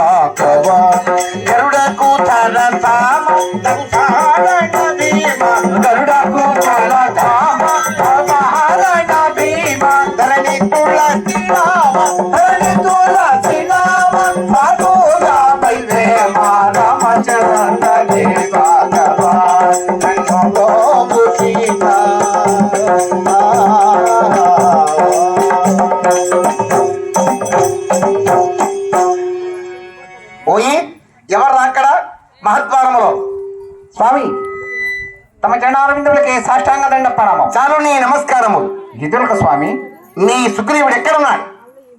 భాగవా గరుడకు తన తామ సంసారణ గరుడకు తన తామ సంసారణ భీమ ధరణి తులసి రామ ధరణి తులసి రామ తమ చరణారవిందులకి సాష్టాంగ దండ ప్రణామం. చాలు నీ నమస్కారము ఇదులకు స్వామి నీ సుగ్రీవుడు ఎక్కడున్నాడు?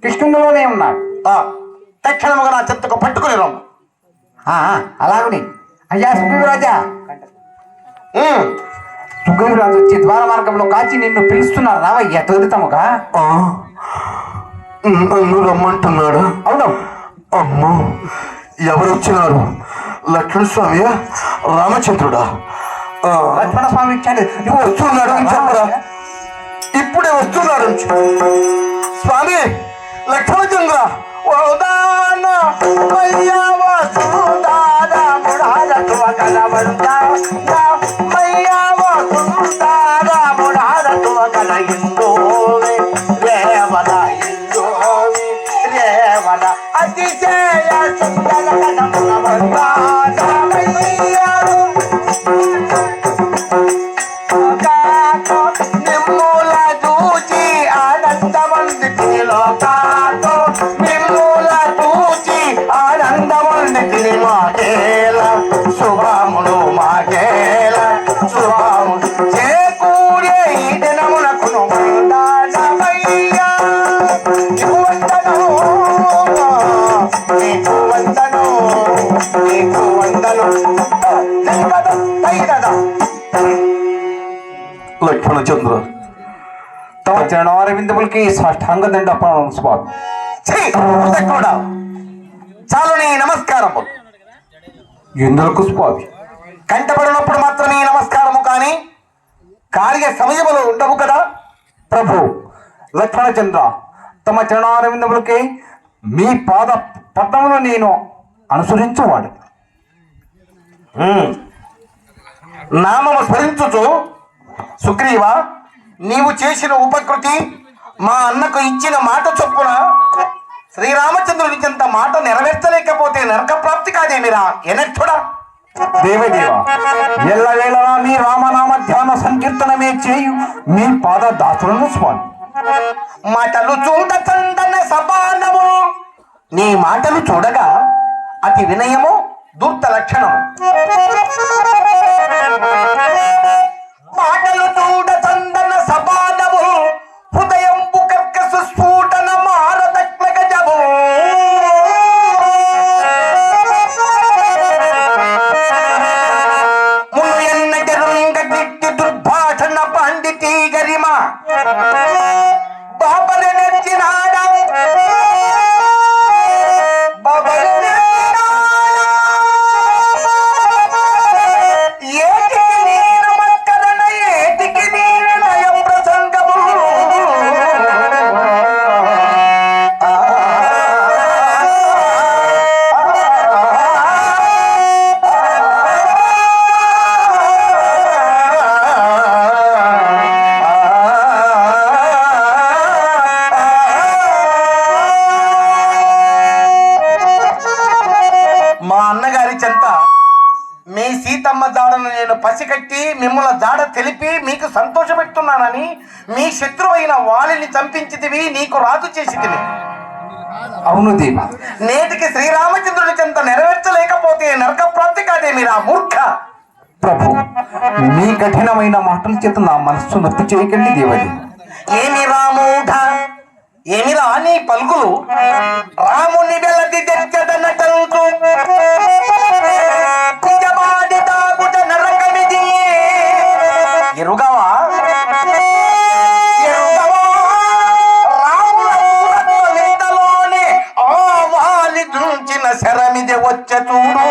కృష్ణునిలోనే ఉన్నాడు. ఆ, తక్షణముగా నా చెత్తకు పట్టుకుని రమ్ము. అలాగని. అయ్యా సుగ్రీవరాజా. సుగ్రీవరాజు వచ్చి ద్వార మార్గంలో కాచి నిన్ను పిలుస్తున్నారు. రావయ్యా త్వరితముగా నన్ను రమ్మంటున్నాడు. అవును. అమ్మో ఎవరు వచ్చినారు లక్ష్మణ స్వామి రామచంద్రుడా? ఆ, లక్ష్మణ స్వామి ఇచ్చాడు. నువ్వు వస్తున్నాడు అని చెప్పురా? ఇప్పుడే వస్తున్నాడు. స్వామి లక్ష్మణచంద్ర వదాన మయ్యావ లక్ష్మణచంద్ర తమ చరణారవిందులకి సాష్టాంగ దండ ప్రణామం స్వామి కూడా చాలు నీ నమస్కారము. ఎందులకు స్వామి కంటపడినప్పుడు మాత్రమే నమస్కారము కానీ కార్య సమయములు ఉండవు కదా? ప్రభు లక్ష్మణచంద్ర తమ చరణారవిందములకి మీ పాద పద్మమును నేను అనుసరించువాడు నామము స్మరించుచు సుగ్రీవ నీవు చేసిన ఉపకృతి మా అన్నకు ఇచ్చిన మాట చొప్పున శ్రీరామచంద్రుని చెంత మాట నెరవేర్చలేకపోతే నరక ప్రాప్తి కాదేమిరా? ఎనట్టుడా దేవదేవ ఎల్లవేళలా మీ రామనామ ధ్యాన సంకీర్తనమే చేయు. మీ పాద దాసులను స్వామి. మాటలు చూడ చందన సపానము నీ మాటలు చూడగా అతి వినయము దుర్త లక్షణం. నేను పసిగట్టి మిమ్మల్ని జాడ తెలిపి మీకు సంతోషపెడుతున్నానని మీ శత్రువైన వాలిని చంపించితివి నీకు రాజు చేసితివి. అవును దేవ నేటికి శ్రీరామచంద్రుని చెంత నెరవేర్చలేకపోతే నరక ప్రాప్తి కాదేమిరా మూర్ఖ. ప్రభు మీ కఠినమైన మాటల చేత నా మనస్సు నొప్పి చేయకండి దేవది ఏమి రామూఢ ఏమిరా నీ పలుకులు? రాముని వెలది తెచ్చదనటంతు వచ్చ చూడు.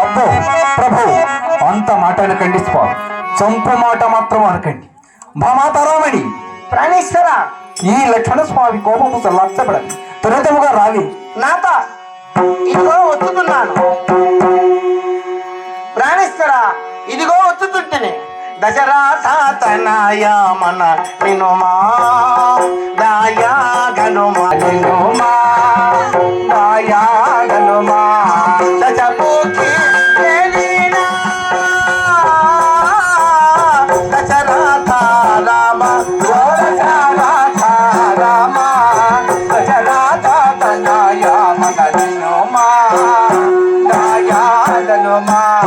అబ్బో ప్రభు అంత మాట అనకండి స్వామి. చంపు మాట మాత్రం అనకండి. భామాతారామణి ప్రాణేశ్వర. ఈ లక్షణ స్వామి కోపము లక్షపడదు త్వరితముగా రావి. నాత ఇదిగో వచ్చుతున్నాను ప్రాణిస్తారా ఇదిగో మన దయా గనుమా నినుమా దయా గనుమా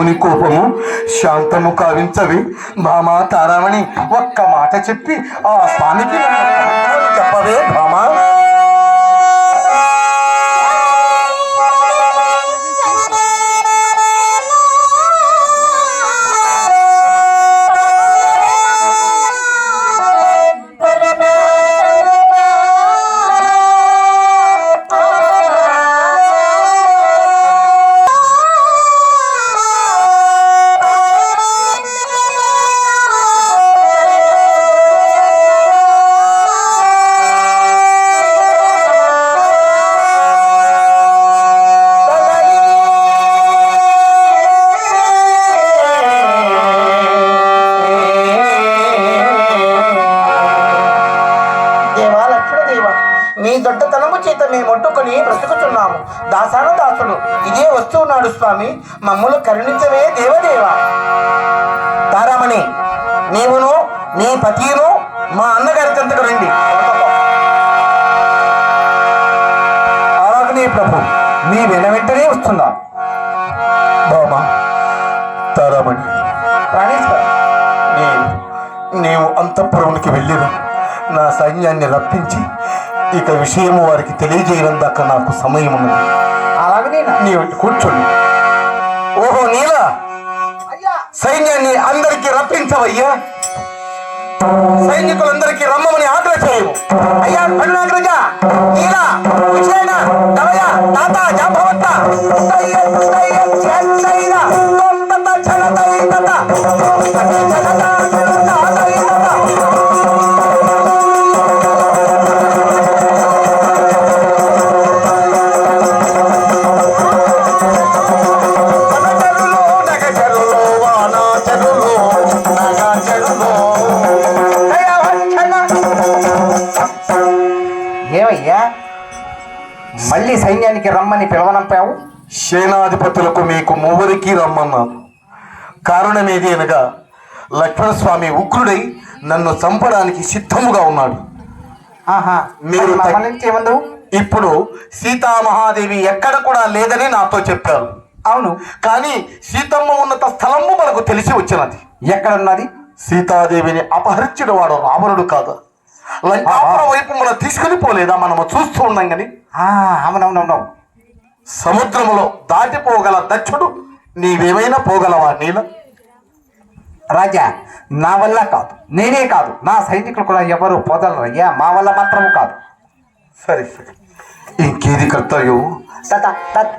దేవుని కోపము శాంతము కావించవి. భామా తారామణి ఒక్క మాట చెప్పి ఆ స్వామికి చెప్పవే భామా దాసాన దాసుడు ఇదే వస్తున్నాడు స్వామి మమ్మల్ని కరుణించవే దేవదేవ. తారామణి నీవును నీ పతిను మా అన్నగారి చెంతకు రండి. అలాగనే ప్రభు మీ వెన వెంటనే వస్తుందా భామా తారామణి ప్రాణేశ్వర నీవు అంతఃపురమునికి వెళ్ళిన నా సైన్యాన్ని రప్పించి ఇక విషయము వారికి తెలియజేయడం దాకా నాకు సమయం ఉన్నది అలాగనే కూర్చోండి. ఓహో నీలా? అయ్యా! సైన్యాన్ని అందరికీ రప్పించవయ్యా? సైనికులందరికీ రమ్మని ఆజ్ఞ చేయము. అయ్యా కరుణాగ్రజ నీలా విజయన తాత జాంబవంత ఏమయ్యా? మళ్ళీ సైన్యానికి రమ్మని పిలవనంపావు? సేనాధిపతులకు మీకు మూవరికి రమ్మన్నాను. కారణమేది అనగా లక్ష్మణస్వామి ఉగ్రుడై నన్ను చంపడానికి సిద్ధముగా ఉన్నాడు. ఆహా మీరు ఇప్పుడు సీతామహాదేవి ఎక్కడ కూడా లేదని నాతో చెప్పారు. అవును. కానీ సీతమ్మ ఉన్నత స్థలము మనకు తెలిసి వచ్చినది. ఎక్కడున్నది? సీతాదేవిని అపహరించిన వాడు రావణుడు కాదు. లంకాపురం వైపు మనం తీసుకుని పోలేదా మనము చూస్తూ ఉన్నాం కానీ అవునవునవును సముద్రములో దాటిపోగల దక్షుడు నీవేమైనా పోగలవా నీల రాజా నా వల్ల కాదు నేనే కాదు నా సైనికులు కూడా ఎవరు పోదలరయ్యా మా వల్ల మాత్రం కాదు సరే సరే ఇంకేది కర్తవ్యం తత్